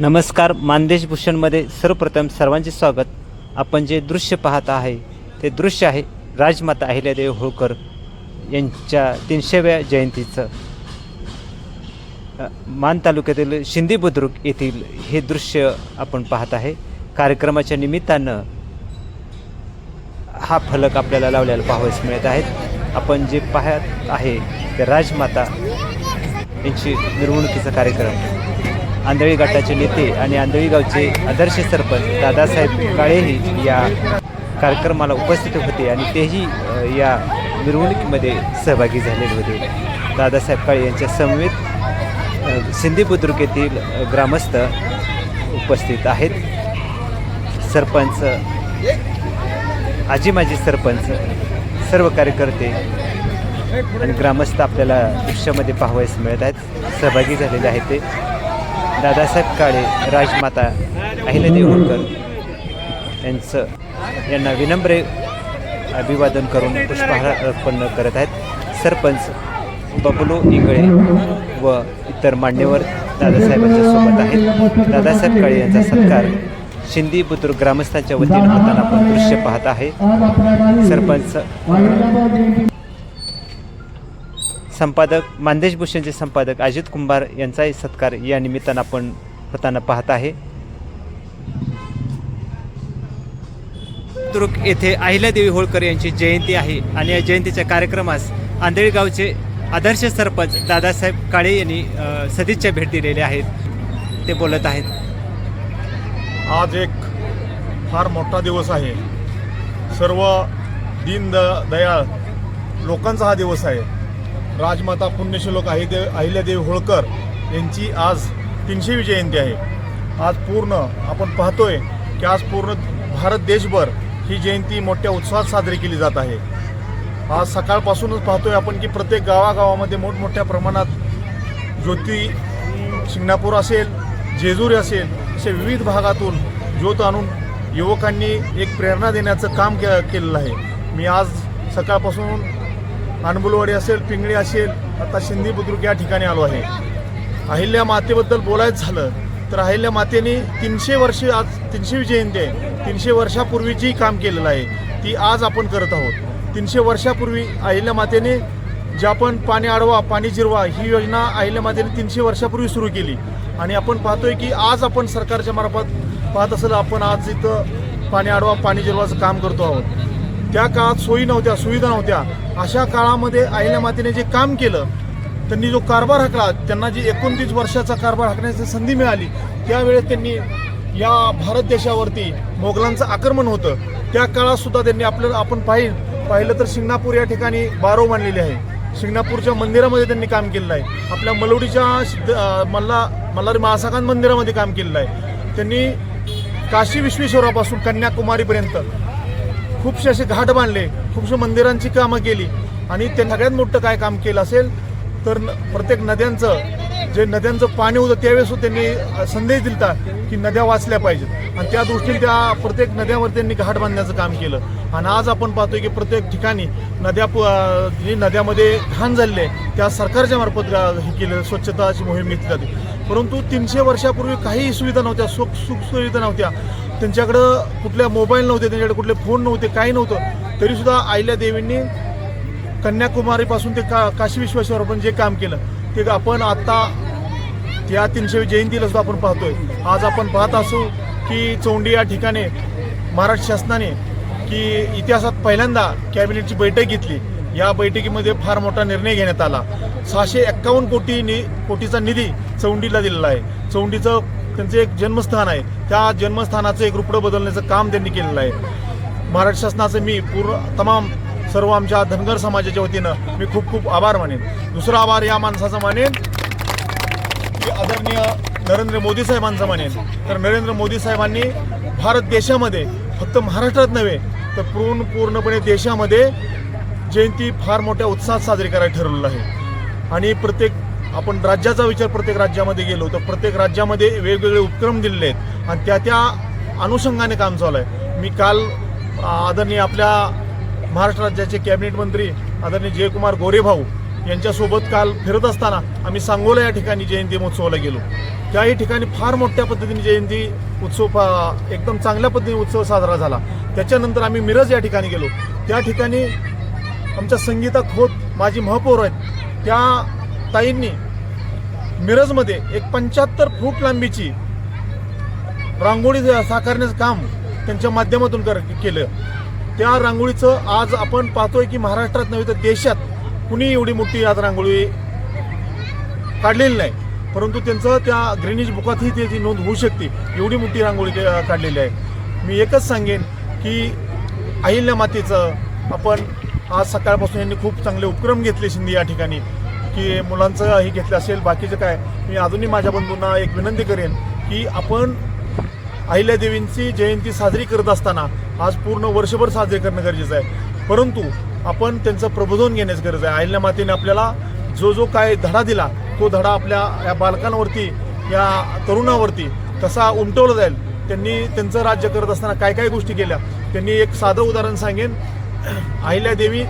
नमस्कार मानदेश भूषणमध्ये सर्वप्रथम सर्वांचे स्वागत. आपण जे दृश्य पाहत आहे ते दृश्य आहे राजमाता अहिल्यादेव होळकर यांच्या तीनशेव्या जयंतीचं. मान तालुक्यातील शिंदी बुद्रुक येथील हे दृश्य आपण पाहत आहे. कार्यक्रमाच्या निमित्तानं हा फलक आपल्याला लावलेला पाहावयास मिळत आहेत. आपण जे पाहत आहे ते राजमाता यांची मिरवणुकीचा कार्यक्रम. आंधळी गटाचे नेते आणि आंधळी गावचे आदर्श सरपंच दादासाहेब काळेही या कार्यक्रमाला उपस्थित होते आणि तेही या मिरवणुकीमध्ये सहभागी झालेले होते. दादासाहेब काळे यांच्या समवेत सिंधी बुद्रुक येथील ग्रामस्थ उपस्थित आहेत. सरपंच आजी माजी सरपंच सर्व कार्यकर्ते आणि ग्रामस्थ आपल्याला दृश्यामध्ये पाहावयास मिळत आहेत. सहभागी झालेले आहेत ते. दादासाहेब काळे राजमाता अहिल्यादेवी होळकर यांचं यांना विनम्र अभिवादन करून पुष्पहार अर्पण करत आहेत. सरपंच बबलू इंगळे व इतर मान्यवर दादासाहेबांच्या सोबत आहेत. दादासाहेब काळे यांचा सत्कार शिंदी बुद्रुक ग्रामस्थांच्या वतीनं होताना आपण दृश्य पाहत आहे. सरपंच संपादक मानदेश भूषणचे संपादक अजित कुंभार यांचाही सत्कार या निमित्तानं आपण होताना पाहत आहे. बुद्रुक येथे अहिल्यादेवी होळकर यांची जयंती आहे आणि या जयंतीच्या कार्यक्रमास आंधळी गावचे आदर्श सरपंच दादासाहेब काळे यांनी सदिच्छा भेट दिलेली आहेत. ते बोलत आहेत. आज एक फार मोठा दिवस आहे. सर्व दीन द दयाळ लोकांचा हा दिवस आहे. राजमाता पुण्यश्लोक अहिदेव अहिल्यादेवी होळकर यांची आज तीनशेवी जयंती आहे. आज पूर्ण आपण पाहतोय की आज पूर्ण भारत देशभर ही जयंती मोठ्या उत्साहात साजरी केली जात आहे. आज सकाळपासूनच पाहतोय आपण की प्रत्येक गावागावामध्ये मोठमोठ्या प्रमाणात ज्योती शिंगणापूर असेल जेजुरी असेल असे विविध भागातून ज्योत आणून युवकांनी एक प्रेरणा देण्याचं काम के केलेलं आहे. मी आज सकाळपासून अनबुलवाडी असेल पिंगळी असेल आता शिंदी बुद्रुक या ठिकाणी आलो आहे. अहिल्या मातेबद्दल बोलायचं झालं तर अहिल्या मातेने तीनशे वर्षे आज तीनशे जयंती आहे. तीनशे वर्षापूर्वीची काम केलेलं आहे ती आज आपण करत आहोत. तीनशे वर्षापूर्वी अहिल्या मातेने जे आपण पाणी आडवा पाणी जिरवा ही योजना अहिल्या मातेने तीनशे वर्षापूर्वी सुरू केली. आणि आपण पाहतोय की आज आपण सरकारच्या मार्फत पाहत असेल आपण आज इथं पाणी आडवा पाणी जिरवाचं काम करतो आहोत. त्या काळात सोयी नव्हत्या सुविधा नव्हत्या अशा काळामध्ये आईल्या मातेने जे काम केलं त्यांनी जो कारभार हाकला त्यांना जी एकोणतीस वर्षाचा कारभार हाकण्याची संधी मिळाली त्यावेळेस त्यांनी या भारत देशावरती मोगलांचं आक्रमण होतं. त्या काळात सुद्धा त्यांनी आपल्याला आपण पाहिलं पाहिलं तर शिंगणापूर या ठिकाणी बारो मांडलेली आहे. शिंगणापूरच्या मंदिरामध्ये त्यांनी काम केलेलं आहे. आपल्या मलवडीच्या मल्ला मल्हारी महासाकांत मंदिरामध्ये काम केलेलं आहे. त्यांनी काशी विश्वेश्वरापासून कन्याकुमारीपर्यंत खूपसे असे घाट बांधले खूपशे मंदिरांची कामं केली आणि ते सगळ्यात मोठं काय काम केलं असेल तर न- प्रत्येक नद्यांचं जे नद्यांचं पाणी होतं त्यावेळेस त्यांनी संदेश दिलता की नद्या वाचल्या पाहिजेत. आणि त्या दृष्टीने त्या प्रत्येक नद्यावर त्यांनी घाट बांधण्याचं काम केलं. आणि आज आपण पाहतोय की प्रत्येक ठिकाणी नद्या प- जी नद्यामध्ये घाण झालेली आहे त्या सरकारच्या मार्फत हे केलं स्वच्छताची मोहीम घेतली जाते. परंतु तीनशे वर्षापूर्वी काही सुविधा नव्हत्या सुख सुख सुविधा नव्हत्या. त्यांच्याकडं कुठल्या मोबाईल नव्हते त्यांच्याकडे कुठले फोन नव्हते काही नव्हतं. तरीसुद्धा आईल्या देवींनी कन्याकुमारीपासून ते का काशी विश्वेश्वर आपण जे काम केलं ते आपण आत्ता त्या तीनशे जयंतीला सुद्धा आपण पाहतोय. आज आपण पाहत असू की चौंडी या ठिकाणी महाराष्ट्र शासनाने की इतिहासात पहिल्यांदा कॅबिनेटची बैठक घेतली. या बैठकीमध्ये फार मोठा निर्णय घेण्यात आला. सहाशे एक्कावन्न कोटी नि कोटीचा निधी चौंडीला दिलेला आहे. चौंडीचं त्यांचं एक जन्मस्थान आहे. त्या जन्मस्थानाचं एक रुपडं बदलण्याचं काम त्यांनी केलेलं आहे. महाराष्ट्र शासनाचं मी पूर्ण तमाम सर्व आमच्या धनगर समाजाच्या वतीनं मी खूप खूप आभार मानेन. दुसरा आभार या माणसाचा मानेन की आदरणीय नरेंद्र मोदी साहेबांचा मानेन. तर नरेंद्र मोदी साहेबांनी भारत देशामध्ये फक्त महाराष्ट्रात नव्हे तर पूर्ण पूर्णपणे देशामध्ये जयंती फार मोठ्या उत्साहात साजरी करायला ठरवलेलं आहे. आणि प्रत्येक आपण राज्याचा विचार प्रत्येक राज्यामध्ये गेलो तर प्रत्येक राज्यामध्ये वेगवेगळे उपक्रम दिलेले आहेत. आणि त्या त्या अनुषंगाने काम चालू आहे. मी काल आदरणीय आपल्या महाराष्ट्र राज्याचे कॅबिनेट मंत्री आदरणीय जयकुमार गोरेभाऊ यांच्यासोबत काल फिरत असताना आम्ही सांगोला या ठिकाणी जयंती महोत्सवाला गेलो. त्याही ठिकाणी फार मोठ्या पद्धतीने जयंती उत्सव एकदम चांगल्या पद्धतीने उत्सव साजरा झाला. त्याच्यानंतर आम्ही मिरज या ठिकाणी गेलो. त्या ठिकाणी आमच्या संगीता खोत माझी महापौर आहेत त्या ताईंनी मिरजमध्ये एक पंच्याहत्तर फूट लांबीची रांगोळी साकारण्याचं काम त्यांच्या माध्यमातून कर केलं. त्या रांगोळीचं आज आपण पाहतोय की महाराष्ट्रात नव्हे तर देशात कुणी एवढी मोठी आज रांगोळी काढलेली नाही. परंतु त्यांचं त्या ग्रेनेज बुकातही त्याची नोंद होऊ शकते एवढी मोठी रांगोळी काढलेली आहे. मी एकच सांगेन की अहिल्या मातेचं आपण आज सकाळपासून यांनी खूप चांगले उपक्रम घेतले शिंदे या ठिकाणी. की मुलांचं हे घेतलं असेल बाकीचं काय? मी अजूनही माझ्या बंधूंना एक विनंती करेन की आपण अहिल्यादेवींची जयंती साजरी करत असताना आज पूर्ण वर्षभर साजरी करणं गरजेचं आहे. परंतु आपण त्यांचं प्रबोधन घेण्याचं गरज आहे. अहिल्या मातेने आपल्याला जो जो काय धडा दिला तो धडा आपल्या या बालकांवरती या तरुणावरती तसा उमटवला जाईल. त्यांनी त्यांचं राज्य करत असताना काय काय गोष्टी केल्या त्यांनी एक साधं उदाहरण सांगेन. अहिल्यादेवी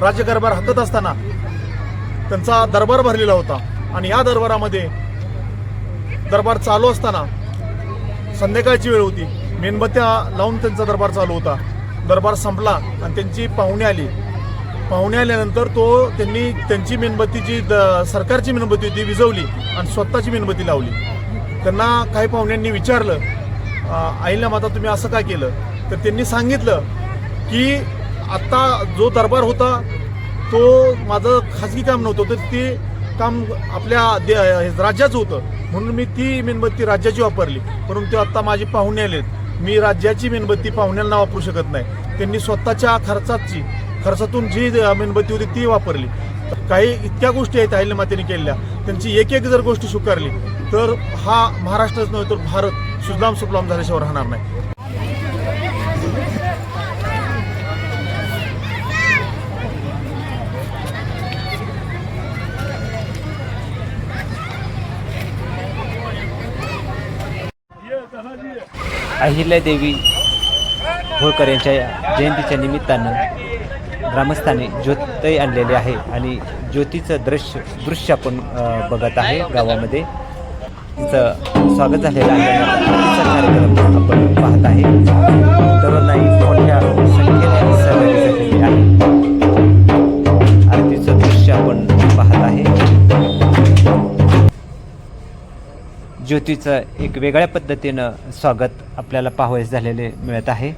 राज्यकारभार हातात असताना त्यांचा दरबार भरलेला होता. आणि या दरबारामध्ये दरबार चालू असताना संध्याकाळची वेळ होती. मेणबत्त्या लावून त्यांचा दरबार चालू होता. दरबार संपला आणि त्यांची पाहुणे आली. पाहुणे आल्यानंतर तो त्यांनी त्यांची मेणबत्ती जी द- सरकारची मेणबत्ती होती विजवली आणि स्वतःची मेणबत्ती लावली. त्यांना काही पाहुण्यांनी विचारलं आईला माता तुम्ही असं का केलं? तर त्यांनी सांगितलं की आत्ता जो दरबार होता तो माझं खाजगी काम नव्हतं तर ते काम आपल्या दे- राज्याचं होतं. म्हणून मी ती मेणबत्ती राज्याची वापरली. परंतु आता माझे पाहुणे आलेत. मी राज्याची मेणबत्ती पाहुण्यांना वापरू शकत नाही. त्यांनी स्वतःच्या खर्चाची खर्चातून जी मेणबत्ती होती ती वापरली. काही इतक्या गोष्टी आहेत अहिल्या मातेने केलेल्या. त्यांची एक एक जर गोष्ट स्वीकारली तर हा महाराष्ट्रच नव्हे तर भारत सुजलाम सुफलाम झाल्याशिवाय राहणार नाही. अहिल्यादेवी होळकर यांच्या जयंतीच्या निमित्तानं ग्रामस्थांनी ज्योतही आणलेले आहे आणि ज्योतीचं दृश्य दृश्य आपण बघत आहे गावामध्ये. तिचं स्वागत झालेलं आहे. कार्यक्रम आपण पाहत आहे. तरुणाई मोठ्या ज्योतीचं एक वेगळ्या पद्धतीनं स्वागत आपल्याला पाहावयास झालेले मिळत आहे.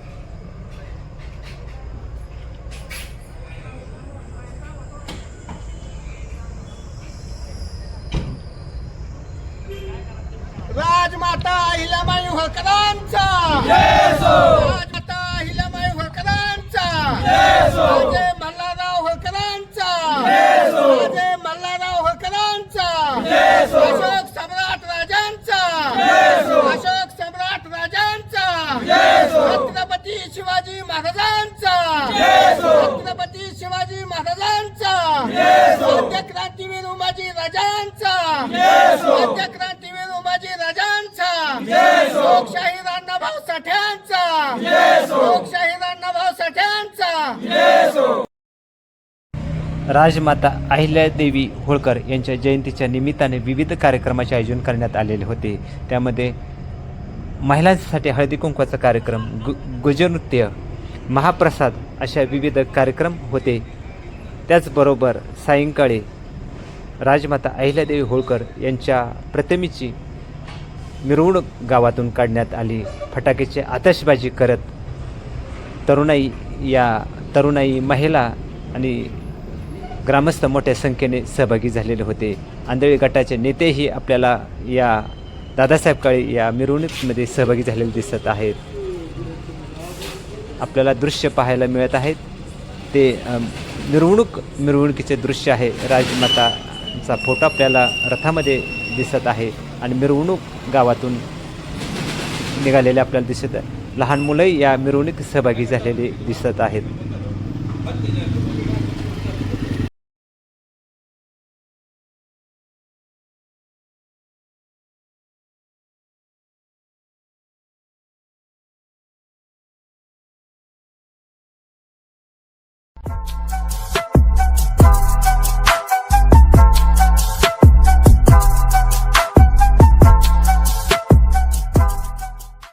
राजांचा क्रांतीवीर उमाजी राजांचा. लोकशाही साठ्यांचा लोकशाही साठ्यांचा राजमाता अहिल्यादेवी होळकर यांच्या जयंतीच्या निमित्ताने विविध कार्यक्रमाचे आयोजन करण्यात आलेले होते. त्यामध्ये महिलांसाठी हळदी कुंकवाचा कार्यक्रम गु गुजनृत्य महाप्रसाद अशा विविध कार्यक्रम होते. त्याचबरोबर सायंकाळी राजमाता अहिल्यादेवी होळकर यांच्या प्रतिमेची मिरवणूक गावातून काढण्यात आली. फटाक्याची आतषबाजी करत तरुणाई या तरुणाई महिला आणि ग्रामस्थ मोठ्या संख्येने सहभागी झालेले होते. आंधळी गटाचे नेतेही आपल्याला या दादासाहेब काळे या मिरवणुकीमध्ये सहभागी झालेले दिसत आहेत. आपल्याला दृश्य पाहायला मिळत आहेत. ते मिरवणूक मिरवणुकीचे दृश्य आहे राजमाता चा फोटो आपल्याला रथामध्ये दिसत आहे आणि मिरवणूक गावातून निघालेले आपल्याला दिसत आहे. लहान मुलंही या मिरवणुकीत सहभागी झालेले दिसत आहेत.